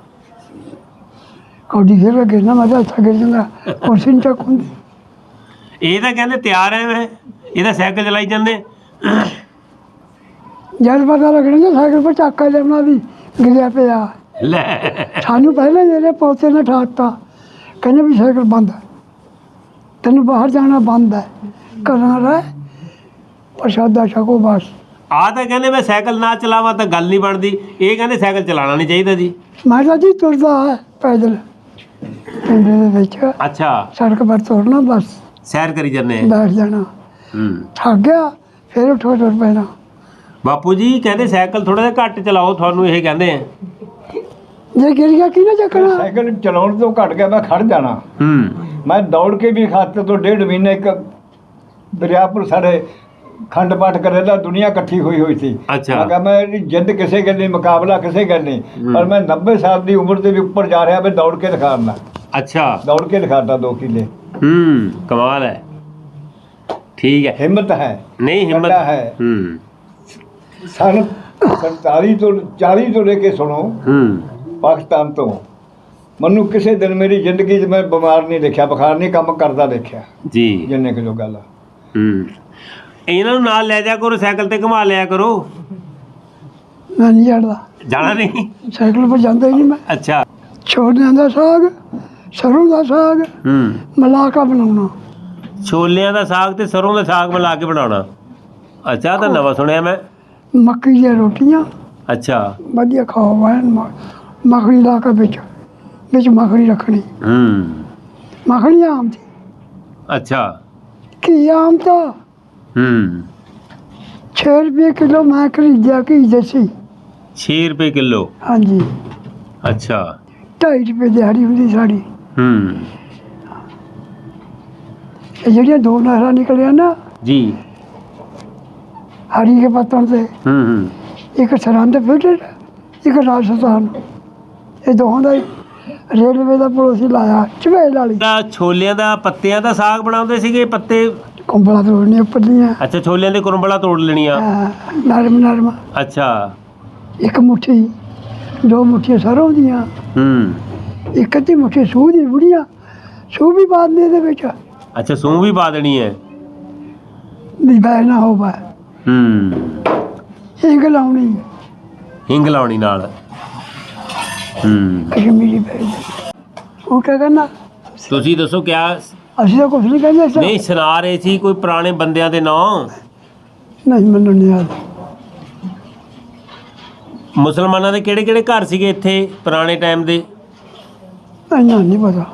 S1: ਕੌਡੀ ਖੇਡ ਕੇ ਗਿਰਨਾ ਮੈਂ ਤਾਂ ਅੱਛਾ ਗਿਰ ਜੂਗਾ। ਕੁਰਸੀ ਨਹੀਂ ਚੱਕ ਹੁੰਦੀ।
S2: ਇਹ ਤਾਂ ਕਹਿੰਦੇ ਤਿਆਰ ਐ ਮੈਂ। ਇਹ ਤਾਂ ਸਾਈਕਲ ਚਲਾਈ ਜਾਂਦੇ।
S1: ਜਦ ਪਤਾ ਲੱਗਣਾ ਨਾ ਸਾਈਕਲ ਪਰ ਚੱਕ ਲਿਆਉਣਾ ਵੀ। ਗਿਰਿਆ ਪਿਆ।
S2: ਲੈ।
S1: ਸਾਨੂੰ ਪਹਿਲਾਂ ਮੇਰੇ ਪੋਤੇ ਨੇ ਠਾਤਾ। ਕਹਿੰਦੇ ਵੀ ਸਾਈਕਲ ਬੰਦ ਹੈ। ਤੈਨੂੰ ਬਾਹਰ ਜਾਣਾ ਬੰਦ ਹੈ। ਘਰਾਂ ਰਹਿ। ਪ੍ਰਸ਼ਾਦਾ ਛਕੋ ਬਸ।
S2: ਆ ਤਾਂ ਕਹਿੰਦੇ ਮੈਂ ਸਾਈਕਲ ਨਾ ਚਲਾਵਾਂ ਤਾਂ ਗੱਲ ਨਹੀਂ ਬਣਦੀ। ਇਹ ਕਹਿੰਦੇ ਸਾਈਕਲ ਚਲਾਉਣਾ ਨਹੀਂ ਚਾਹੀਦਾ ਜੀ।
S1: ਮੈਂ ਕਿਹਾ ਜੀ ਤੁਰਦਾ ਹੈ ਪੈਦਲ। ਪਿੰਡ ਦੇ ਵਿੱਚ।
S2: ਅੱਛਾ।
S1: ਸੜਕ ਪਰ ਤੁਰਨਾ ਬਸ।
S2: ਸੈਰ ਕਰੀ ਜਾਂਦੇ ਆ।
S1: ਬੈਠ ਜਾਣਾ।
S2: ਹੂੰ।
S1: ਥੱਕ ਗਿਆ ਫਿਰ ਉੱਠੋ ਤੁਰ ਪੈਣਾ।
S2: ਬਾਪੂ ਜੀ ਕਹਿੰਦੇ ਸਾਈਕਲ ਥੋੜਾ ਜਿਹਾ ਘੱਟ ਚਲਾਓ ਤੁਹਾਨੂੰ ਇਹ ਕਹਿੰਦੇ ਆ।
S1: ਜੇ ਗਿਰ ਗਿਆ ਕੀ ਨਾ ਚੱਕਣਾ
S3: ਸਾਈਕਲ ਚਲਾਉਣ ਤੋਂ ਘਟ ਗਿਆ ਮੈਂ ਖੜ ਜਾਣਾ।
S2: ਹੂੰ।
S3: ਮੈਂ ਦੌੜ ਕੇ ਵੀ ਖਾਤੇ ਤੋਂ ਡੇਢ ਮਹੀਨੇ ਇੱਕ ਦਰਿਆਪੁਰ ਸਾਡੇ ਖੰਡ ਪਾਠ ਕਰੇ ਦਾ ਦੁਨੀਆ ਇਕੱਠੀ ਹੋਈ ਹੋਈ ਸੀ।
S2: ਅੱਛਾ।
S3: ਮੈਂ ਕਿਹਾ ਮੈਂ ਇਹਦੀ ਜਿੱਦ ਕਿਸੇ ਗੱਲ ਨਹੀਂ ਮੁਕਾਬਲਾ ਕਿਸੇ ਗੱਲ ਨਹੀਂ। ਪਰ ਮੈਂ 90 ਸਾਲ ਦੀ ਉਮਰ ਦੇ ਵੀ ਉੱਪਰ ਜਾ ਰਿਹਾ ਮੈਂ ਦੌੜ ਕੇ ਦਿਖਾਉਣਾ
S2: ਅੱਛਾ।
S3: ਦੌੜ ਕੇ ਦਿਖਾਤਾ 2 ਕਿੱਲੇ।
S2: ਹੂੰ ਕਮਾਲ ਹੈ। ਠੀਕ ਹੈ।
S3: ਹਿੰਮਤ ਹੈ।
S2: ਨਹੀਂ ਹਿੰਮਤ
S3: ਕੱਲਾ ਹੈ।
S2: ਹੂੰ।
S3: ਸਨ 47 ਤੋਂ 40 ਤੋਂ ਲੈ ਕੇ ਸੁਣੋ।
S2: ਹੂੰ।
S3: ਪਾਕਿਸਤਾਨ ਤੋਂ। ਮੈਨੂੰ ਕਿਸੇ ਦਿਨ ਮੇਰੀ ਜ਼ਿੰਦਗੀ 'ਚ ਮੈਂ ਬਿਮਾਰ ਨਹੀਂ ਦੇਖਿਆ ਬੁਖਾਰ ਨਹੀਂ ਕੰਮ ਕਰਦਾ ਦੇਖਿਆ।
S2: ਜੀ।
S3: ਜਿੰਨੇ ਕਿ ਜੋ ਗੱਲ ਆ।
S2: ਹੂੰ। ਇਹਨਾਂ ਨੂੰ ਨਾਲ ਲੈ ਜਾ ਕਰੋ ਸਾਈਕਲ ਤੇ ਘੁਮਾ ਲਿਆ ਕਰੋ।
S1: ਮੈਂ ਨਹੀਂ ਚੜਦਾ
S2: ਜਾਣਾ ਨਹੀਂ?
S1: ਸਾਈਕਲ 'ਤੇ ਜਾਂਦਾ ਹੀ ਨਹੀਂ ਮੈਂ।
S2: ਅੱਛਾ।
S1: ਛੋਲਿਆਂ ਦਾ ਸਾਗ ਸਰੋਂ ਦਾ ਸਾਗ
S2: ਹੂੰ।
S1: ਮਿਲਾ ਕੇ ਬਣਾਉਣਾ।
S2: ਛੋਲਿਆਂ ਦਾ ਸਾਗ ਤੇ ਸਰੋਂ ਦਾ ਸਾਗ ਮਿਲਾ ਕੇ ਬਣਾਉਣਾ। ਅੱਛਾ ਤਾਂ ਨਵਾਂ ਸੁਣਿਆ ਮੈਂ।
S1: ਮੱਕੀ ਦੀਆਂ ਰੋਟੀਆਂ।
S2: ਅੱਛਾ।
S1: ਵਧੀਆ ਖਾਓ ਮ- ਮੱਖਣੀ ਲਾ ਕੇ ਵਿੱਚ ਵਿੱਚ ਮੱਖਣੀ ਰੱਖਣੀ।
S2: ਹੂੰ।
S1: ਮੱਖਣੀ ਆਮ ਦੀ
S2: ਅੱਛਾ।
S1: ਘੀ ਆਮ ਤਾਂ।
S2: ਹੂੰ।
S1: 6 ਰੁਪਏ ਕਿਲੋ ਮੈਂ ਖਰੀਦਿਆ ਘੀ ਦੇਸੀ।
S2: 6 ਰੁਪਏ ਕਿਲੋ?
S1: ਹਾਂਜੀ।
S2: ਅੱਛਾ।
S1: 2.5 ਰੁਪਏ ਦਿਹਾੜੀ ਹੁੰਦੀ ਸਾਡੀ।
S2: ਹੂੰ।
S1: ਇਹ ਜਿਹੜੀਆਂ ਦੋ ਨਹਿਰਾਂ ਨਿਕਲੀਆਂ ਨਾ
S2: ਜੀ।
S1: ਹਰੀ ਕੇ ਪੱਤਣ ਤੇ
S2: ਹੂੰ ਹੂੰ।
S1: ਇੱਕ ਸਰਹੰਦ ਫਿਲਟਰ ਇੱਕ ਰਾਜਸਥਾਨ। ਇਹ ਦੋਹਾਂ ਦਾ ਹੀ। ਰੇਲਵੇ ਦਾ ਪੁਲ ਅਸੀਂ ਲਾਇਆ ਝਵੇਲ ਵਾਲੀ।
S2: ਦਾ ਛੋਲਿਆਂ ਦਾ ਪੱਤਿਆਂ ਦਾ ਸਾਗ ਬਣਾਉਂਦੇ ਸੀਗੇ ਪੱਤੇ?
S1: ਕੰਬਲਾ ਤੋੜਨੇ ਉੱਪਰਲੀਆਂ
S2: ਅੱਛਾ ਛੋਲਿਆਂ ਦੇ ਕੁਰੰਬਲਾ ਤੋੜ ਲੈਣੀਆਂ।
S1: ਅਹ ਨਰਮ ਨਰਮ।
S2: ਅੱਛਾ।
S1: ਇੱਕ ਮੁੱਠੀ ਦੋ ਮੁੱਠੀਆਂ ਸਰੋਂ ਦੀਆਂ।
S2: ਹੂੰ।
S1: ਇੱਕ ਅੱਧੀ ਮੁੱਠੀ ਸੂਹ ਦੀ ਬੁੜੀਆਂ ਸੂਹ ਵੀ ਬਾਦ ਦੇ ਦੇ ਵਿੱਚ।
S2: ਅੱਛਾ ਸੂਹ ਵੀ ਪਾ ਦੇਣੀ ਹੈ।
S1: ਵੀ ਬੈ ਨਾ ਹੋਵੇ।
S2: ਹੂੰ।
S1: ਇੰਗ ਲਾਉਣੀ।
S2: ਹਿੰਗ ਲਾਉਣੀ ਨਾਲ। ਹੂੰ।
S1: ਕਸ਼ਮੀਰੀ ਬੈ ਉਹ ਕਿਆ ਕਹਿੰਦਾ?
S2: ਤੁਸੀਂ ਦੱਸੋ ਕਿਆ
S1: ਅਸੀਂ ਤਾਂ ਕੁਛ ਨਹੀਂ ਕਹਿੰਦੇ ਸੀ
S2: ਨਹੀਂ ਸੁਣਾ ਰਹੇ ਸੀ ਕੋਈ ਪੁਰਾਣੇ ਬੰਦਿਆਂ ਦੇ ਨਾਂ?
S1: ਨਹੀਂ ਮੈਨੂੰ ਨਹੀਂ ਯਾਦ।
S2: ਮੁਸਲਮਾਨਾਂ ਦੇ ਕਿਹੜੇ ਕਿਹੜੇ ਘਰ ਸੀਗੇ ਇੱਥੇ ਪੁਰਾਣੇ ਟਾਈਮ ਦੇ?
S1: ਇੰਨਾ ਨਹੀਂ ਪਤਾ।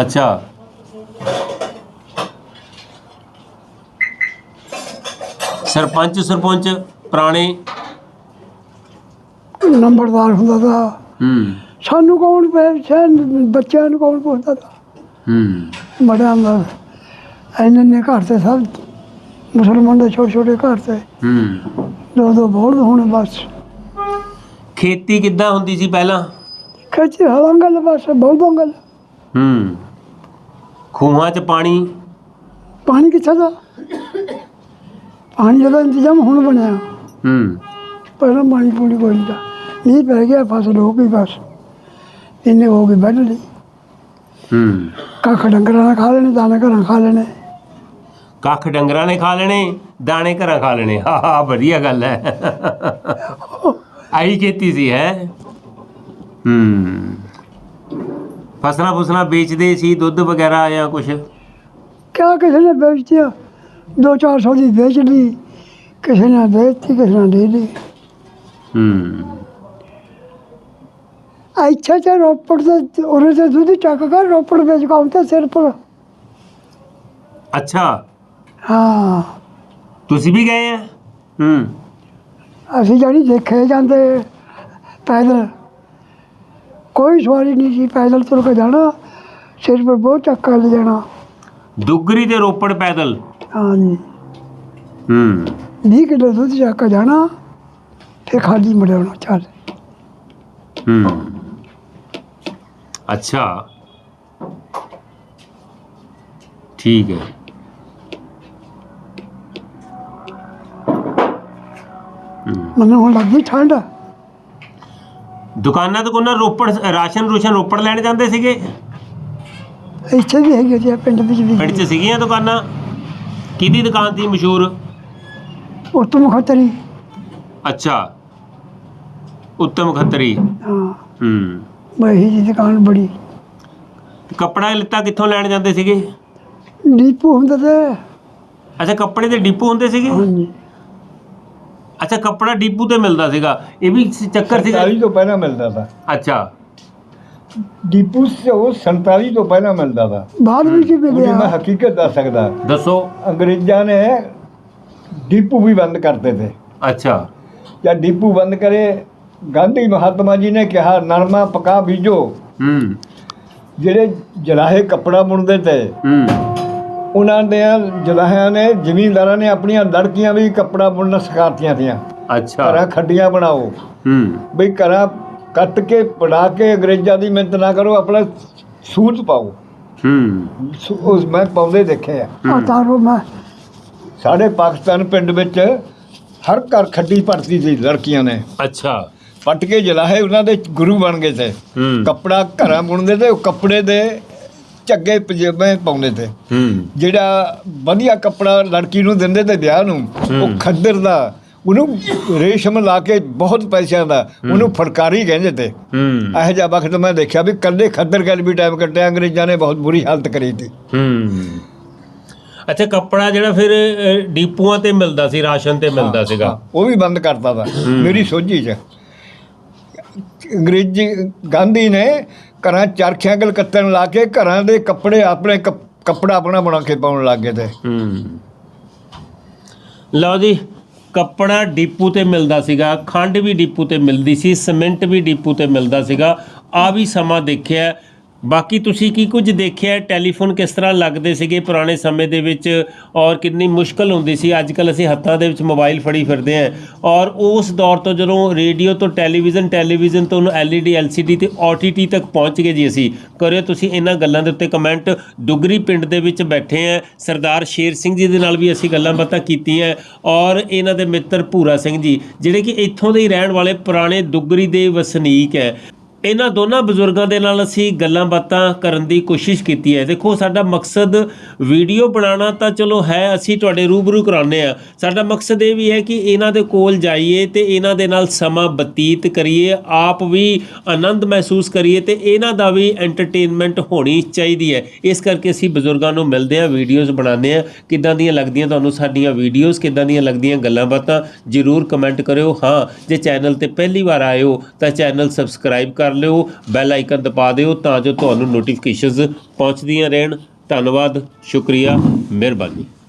S2: ਅੱਛਾ। ਸਰਪੰਚ ਸਰਪੰਚ ਪੁਰਾਣੇ?
S1: ਨੰਬਰਦਾਰ ਹੁੰਦਾ ਤਾਂ
S2: ਹੂੰ।
S1: ਸਾਨੂੰ ਕੌਣ ਪੁੱਛਿਆ ਬੱਚਿਆਂ ਨੂੰ ਕੌਣ ਪੁੱਛਦਾ ਤਾ।
S2: ਹੂੰ।
S1: ਬੜਾ ਅੰਦਰ ਇੰਨੇ ਨੇ ਘਰ ਤੇ ਸਭ ਮੁਸਲਮਾਨ ਦੇ ਛੋਟੇ ਛੋਟੇ ਘਰ ਤੇ।
S2: ਹੂੰ।
S1: ਦੋ ਦੋ ਬੋਲ ਹੋਣੇ ਬਸ।
S2: ਖੇਤੀ ਕਿੱਦਾਂ ਹੁੰਦੀ ਸੀ ਪਹਿਲਾਂ?
S1: ਖੇਤੀ ਹਵਾਂਗਲ ਬਸ ਬੋਲਦੋਂਗਲ
S2: ਹੂੰ। ਖੂਹਾਂ 'ਚ ਪਾਣੀ?
S1: ਪਾਣੀ ਕਿੱਥੇ ਦਾ? ਪਾਣੀ ਦਾ ਇੰਤਜ਼ਾਮ ਹੁਣ ਬਣਿਆ।
S2: ਹੂੰ।
S1: ਪਹਿਲਾਂ ਪਾਣੀ ਪੂਣੀ ਕੋਈ ਨਹੀਂ ਨਹੀਂ ਪੈ ਗਿਆ ਫਸਲ ਹੋ ਗਈ ਬਸ। ਇੰਨੇ ਹੋ ਗਈ ਵੱਢ ਲਈ
S2: ਹੂੰ।
S1: ਕੱਖ ਡੰਗਰਾਂ ਨੇ ਖਾ ਲੈਣੇ ਦਾਣੇ ਘਰਾਂ ਖਾ ਲੈਣੇ।
S2: ਕੱਖ ਡੰਗਰਾਂ ਨੇ ਖਾ ਲੈਣੇ ਦਾਣੇ ਘਰਾਂ ਖਾ ਲੈਣੇ। ਹਾ ਹਾ ਵਧੀਆ ਗੱਲ ਹੈ। ਆਈ ਖੇਤੀ ਸੀ ਹੈ। ਹੂੰ। ਫਸਲਾਂ ਫਸਲਾਂ ਵੇਚਦੇ ਸੀ ਦੁੱਧ ਵਗੈਰਾ ਜਾਂ ਕੁਛ?
S1: ਕਿਆ ਕਿਸੇ ਨੇ ਚਾਰ ਸੌ ਦੀ ਵੇਚ ਲਈ। ਕਿਸੇ ਨੇ ਵੇਚਤੀ ਕਿਸੇ ਨੇ ਦੇ ਲਈ
S2: ਹੂੰ।
S1: ਇੱਥੇ ਤੇ ਰੋਪੜ ਤੇ ਉਹਨੇ ਤੇ ਦੁੱਧ ਚੱਕ ਕੇ ਰੋਪੜ ਵੇਚ ਕੇ ਆਉਂਦੇ ਸਿਰ ਪਰ।
S2: ਅੱਛਾ।
S1: ਹਾਂ।
S2: ਤੁਸੀਂ ਵੀ ਗਏ ਆ? ਹੂੰ।
S1: ਅਸੀਂ ਜਾਣੀ ਦੇਖੇ ਜਾਂਦੇ ਪੈਦਲ। ਕੋਈ ਸਵਾਰੀ ਨਹੀਂ ਸੀ ਪੈਦਲ ਤੁਰ ਕੇ ਜਾਣਾ ਸਿਰ ਪਰ ਬਹੁਤ ਚੱਕ ਲੈ ਜਾਣਾ।
S2: ਦੁੱਗਰੀ ਤੇ ਰੋਪੜ ਪੈਦਲ?
S1: ਹਾਂਜੀ।
S2: ਹੂੰ।
S1: 20 ਕਿਲੋ ਦੁੱਧ ਚੱਕ ਕੇ ਜਾਣਾ ਫਿਰ ਖਾਲੀ ਮੁੜਾਉਣਾ ਚੱਲ।
S2: ਹੂੰ। ਅੱਛਾ। ਠੀਕ ਹੈ।
S1: ਮੈਨੂੰ ਹੁਣ ਲੱਗਦੀ ਠੰਡ।
S2: ਦੁਕਾਨਾਂ ਤੋਂ ਕੋਨਾ ਰੋਪੜ ਰਾਸ਼ਨ ਰੂਸ਼ਨ ਰੋਪੜ ਲੈਣ ਜਾਂਦੇ ਸੀਗੇ?
S1: ਇੱਥੇ ਵੀ ਹੈਗੀ ਜੀ ਪਿੰਡ ਵਿੱਚ ਵੀ
S2: ਪਿੰਡ 'ਚ ਸੀਗੀਆਂ ਦੁਕਾਨਾਂ? ਕਿਹਦੀ ਦੁਕਾਨ ਸੀ ਮਸ਼ਹੂਰ?
S1: ਉਤਮ ਖਤਰੀ।
S2: ਅੱਛਾ। ਉੱਤਮ ਖੱਤਰੀ।
S1: ਹਾਂ।
S2: ਹੂੰ।
S1: ਬਹੀ ਦੀ ਦੁਕਾਨ ਬੜੀ।
S2: ਕੱਪੜਾ ਲਿੱਤਾ ਕਿੱਥੋਂ ਲੈਣ ਜਾਂਦੇ ਸੀਗੇ?
S1: ਡੀਪੂ ਹੁੰਦਾ ਤੇ।
S2: ਅੱਛਾ ਕੱਪੜੇ ਦੇ ਡਿਪੂ ਹੁੰਦੇ ਸੀਗੇ?
S1: ਹਾਂਜੀ।
S2: ਅੱਛਾ ਕੱਪੜਾ ਡਿਪੂ ਤੇ ਮਿਲਦਾ ਸੀਗਾ। ਇਹ ਵੀ ਚੱਕਰ ਸੀਗਾ।
S3: 47 ਤੋਂ ਪਹਿਲਾਂ ਮਿਲਦਾ ਤਾ।
S2: ਅੱਛਾ।
S3: ਡੀਪੂ ਸੇ ਉਹ 47 ਤੋਂ ਪਹਿਲਾਂ ਮਿਲਦਾ ਤਾ।
S1: ਬਾਅਦ ਵਿੱਚ
S3: ਉਹਦੀ ਮੈਂ
S1: ਮਿਲਿਆ
S3: ਹਕੀਕਤ ਦੱਸ ਸਕਦਾ।
S2: ਦੱਸੋ।
S3: ਅੰਗਰੇਜ਼ਾਂ ਨੇ ਡੀਪੂ ਵੀ ਬੰਦ ਕਰਤੇ ਥੇ
S2: ਅੱਛਾ।
S3: ਜਦ ਡੀਪੂ ਬੰਦ ਕਰੇ ਗਾਂਧੀ ਮਹਾਤਮਾ ਜੀ ਨੇ ਕਿਹਾ ਨਰਮਾ ਪਕਾ ਬੀਜੋ।
S2: ਹੂੰ।
S3: ਜਿਹੜੇ ਜਲਾਹੇ ਕੱਪੜਾ ਬੁਣਦੇ ਤੇ
S2: ਹੂੰ।
S3: ਉਹਨਾਂ ਦੇ ਜਲਾਹਿਆਂ ਨੇ ਜ਼ਮੀਨਦਾਰਾਂ ਨੇ ਆਪਣੀਆਂ ਲੜਕੀਆਂ ਵੀ ਕੱਪੜਾ ਬੁਣਨਾ ਸਿਖਾਤੀਆਂ ਤੀਆਂ।
S2: ਅੱਛਾ।
S3: ਘਰਾਂ ਖੱਡੀਆਂ ਬਣਾਓ।
S2: ਹੂੰ।
S3: ਬਈ ਘਰਾਂ ਕੱਟ ਕੇ ਪੜਾ ਕੇ ਅੰਗਰੇਜ਼ਾਂ ਦੀ ਮਿਹਨਤ ਨਾ ਕਰੋ ਆਪਣਾ ਸੂਤ ਪਾਓ।
S2: ਹੂੰ।
S3: ਉਸ ਮੈਂ ਪਾਉਂਦੇ ਦੇਖੇ ਆ।
S1: ਆ ਤਾਰੋ ਮੈਂ।
S3: ਸਾਡੇ ਪਾਕਿਸਤਾਨ ਪਿੰਡ ਵਿੱਚ ਹਰ ਘਰ ਖੱਡੀ ਭਰਤੀ ਸੀ ਲੜਕੀਆਂ ਨੇ।
S2: ਅੱਛਾ।
S3: ਪੱਟ ਕੇ ਜਲਾਹੇ ਉਹਨਾਂ ਦੇ ਗੁਰੂ ਬਣ ਗਏ ਤੇ। ਕੱਪੜਾ ਘਰਾਂ ਬੁਣਦੇ ਤੇ ਉਹ ਕੱਪੜੇ ਦੇ ਝੱਗੇ ਪਜਾਮੇ ਪਾਉਂਦੇ ਤੇ। ਜਿਹੜਾ ਵਧੀਆ ਕੱਪੜਾ ਲੜਕੀ ਨੂੰ ਦਿੰਦੇ ਤੇ ਵਿਆਹ ਨੂੰ ਉਹ। ਖੱਦਰ ਦਾ ਉਹਨੂੰ ਰੇਸ਼ਮ ਲਾ ਕੇ ਬਹੁਤ ਪੈਸਿਆਂ ਦਾ ਉਹਨੂੰ ਫਟਕਾਰੀ ਕਹਿੰਦੇ ਤੇ। ਇਹੋ ਜਿਹਾ ਵਕਤ ਮੈਂ ਦੇਖਿਆ ਵੀ ਕੱਲੇ ਖੱਦਰ ਗੱਲ ਵੀ ਟਾਈਮ ਕੱਟਿਆ ਅੰਗਰੇਜ਼ਾਂ ਨੇ ਬਹੁਤ ਬੁਰੀ ਹਾਲਤ ਕਰੀ ਤੀ।
S2: ਅੱਛਾ ਕੱਪੜਾ ਜਿਹੜਾ ਫਿਰ ਡੀਪੂਆਂ ਤੇ ਮਿਲਦਾ ਸੀ ਰਾਸ਼ਨ ਤੇ ਮਿਲਦਾ ਸੀਗਾ।
S3: ਉਹ ਵੀ ਬੰਦ ਕਰਤਾ ਤਾ ਮੇਰੀ ਸੋਝੀ 'ਚ। ਅੰਗਰੇਜ਼ੀ ਗਾਂਧੀ ਨੇ ਘਰਾਂ ਚਰਖਿਆਂ ਗਲਕੱਤਣ ਲਾ ਕੇ ਘਰਾਂ ਦੇ ਕੱਪੜੇ ਆਪਣੇ ਕੱਪ- ਕੱਪੜਾ ਆਪਣਾ ਬਣਾ ਕੇ ਪਾਉਣ ਲੱਗ ਗਏ ਤੇ।
S2: ਹੂੰ। ਲਓ ਜੀ, ਕੱਪੜਾ ਡੀਪੂ ਤੇ ਮਿਲਦਾ ਸੀਗਾ, ਖੰਡ ਵੀ ਡੀਪੂ ਤੇ ਮਿਲਦੀ ਸੀ, ਸੀਮੈਂਟ ਵੀ ਡੀਪੂ ਤੇ ਮਿਲਦਾ ਸੀਗਾ। ਆ ਵੀ ਸਮਾਂ ਦੇਖਿਆ ਬਾਕੀ ਤੁਸੀਂ ਕੀ ਕੁਝ ਦੇਖਿਆ? ਟੈਲੀਫੋਨ ਕਿਸ ਤਰ੍ਹਾਂ ਲੱਗਦੇ ਸੀਗੇ ਪੁਰਾਣੇ ਸਮੇਂ ਦੇ ਵਿੱਚ? ਔਰ ਕਿੰਨੀ ਮੁਸ਼ਕਲ ਹੁੰਦੀ ਸੀ? ਅੱਜ ਕੱਲ ਅਸੀਂ ਹੱਥਾਂ ਦੇ ਵਿੱਚ ਮੋਬਾਈਲ ਫੜੀ ਫਿਰਦੇ ਆਂ ਔਰ ਉਸ ਦੌਰ ਤੋਂ ਜਦੋਂ ਰੇਡੀਓ ਤੋਂ ਟੈਲੀਵਿਜ਼ਨ ਟੈਲੀਵਿਜ਼ਨ ਤੋਂ ਐਲਈਡੀ ਐਲਸੀਡੀ ਤੇ OTT ਤੱਕ ਪਹੁੰਚ ਗਏ ਜੀ ਅਸੀਂ। ਕਰਿਓ ਤੁਸੀਂ ਇਹਨਾਂ ਗੱਲਾਂ ਦੇ ਉੱਤੇ ਕਮੈਂਟ ਦੁਗਰੀ ਪਿੰਡ ਦੇ ਵਿੱਚ ਬੈਠੇ ਆ ਸਰਦਾਰ ਸ਼ੇਰ ਸਿੰਘ ਜੀ ਦੇ ਨਾਲ ਵੀ ਅਸੀਂ ਗੱਲਾਂ ਬਾਤਾਂ ਕੀਤੀਆਂ। ਔਰ ਇਹਨਾਂ ਦੇ ਮਿੱਤਰ ਭੂਰਾ ਸਿੰਘ ਜੀ, ਜਿਹੜੇ ਕਿ ਇੱਥੋਂ ਦੇ ਹੀ ਰਹਿਣ ਵਾਲੇ ਪੁਰਾਣੇ ਦੁਗਰੀ ਦੇ ਵਸਨੀਕ ਹੈ। ਇਹਨਾਂ ਦੋਨਾਂ ਬਜ਼ੁਰਗਾਂ ਦੇ ਨਾਲ ਅਸੀਂ ਗੱਲਾਂ ਬਾਤਾਂ ਕਰਨ ਦੀ ਕੋਸ਼ਿਸ਼ ਕੀਤੀ ਹੈ। ਦੇਖੋ, ਸਾਡਾ ਮਕਸਦ ਵੀਡੀਓ ਬਣਾਉਣਾ ਤਾਂ ਚਲੋ ਹੈ, ਅਸੀਂ ਤੁਹਾਡੇ ਰੂਬਰੂ ਕਰਾਉਂਦੇ ਆ ਸਾਡਾ ਮਕਸਦ ਇਹ ਵੀ ਹੈ ਕਿ ਇਹਨਾਂ ਦੇ ਕੋਲ ਜਾਈਏ ਤੇ ਇਹਨਾਂ ਦੇ ਨਾਲ ਸਮਾਂ ਬਤੀਤ ਕਰੀਏ, ਆਪ ਵੀ ਆਨੰਦ ਮਹਿਸੂਸ ਕਰੀਏ ਤੇ ਇਹਨਾਂ ਦਾ ਵੀ ਐਂਟਰਟੇਨਮੈਂਟ ਹੋਣੀ ਚਾਹੀਦੀ ਹੈ। ਇਸ ਕਰਕੇ ਅਸੀਂ ਬਜ਼ੁਰਗਾਂ ਨੂੰ ਮਿਲਦੇ ਆ ਵੀਡੀਓਜ਼ ਬਣਾਉਂਦੇ ਆ ਕਿੱਦਾਂ ਦੀਆਂ ਲੱਗਦੀਆਂ ਤੁਹਾਨੂੰ ਸਾਡੀਆਂ ਵੀਡੀਓਜ਼ ਕਿੱਦਾਂ ਦੀਆਂ ਲੱਗਦੀਆਂ ਗੱਲਾਂ ਬਾਤਾਂ, ਜਰੂਰ ਕਮੈਂਟ ਕਰਿਓ। ਹਾਂ, ਜੇ ਚੈਨਲ ਤੇ ਪਹਿਲੀ ਵਾਰ ਆਇਓ ਤਾਂ ਚੈਨਲ ਸਬਸਕ੍ਰਾਈਬ ਕਰ ਕਰ ਲਿਓ ਬੈਲ ਆਈਕਨ ਦਬਾ ਦਿਓ ਤਾਂ ਜੋ ਤੁਹਾਨੂੰ ਨੋਟੀਫਿਕੇਸ਼ਨਸ ਪਹੁੰਚਦੀਆਂ ਰਹਿਣ। ਧੰਨਵਾਦ, ਸ਼ੁਕਰੀਆ, ਮਿਹਰਬਾਨੀ।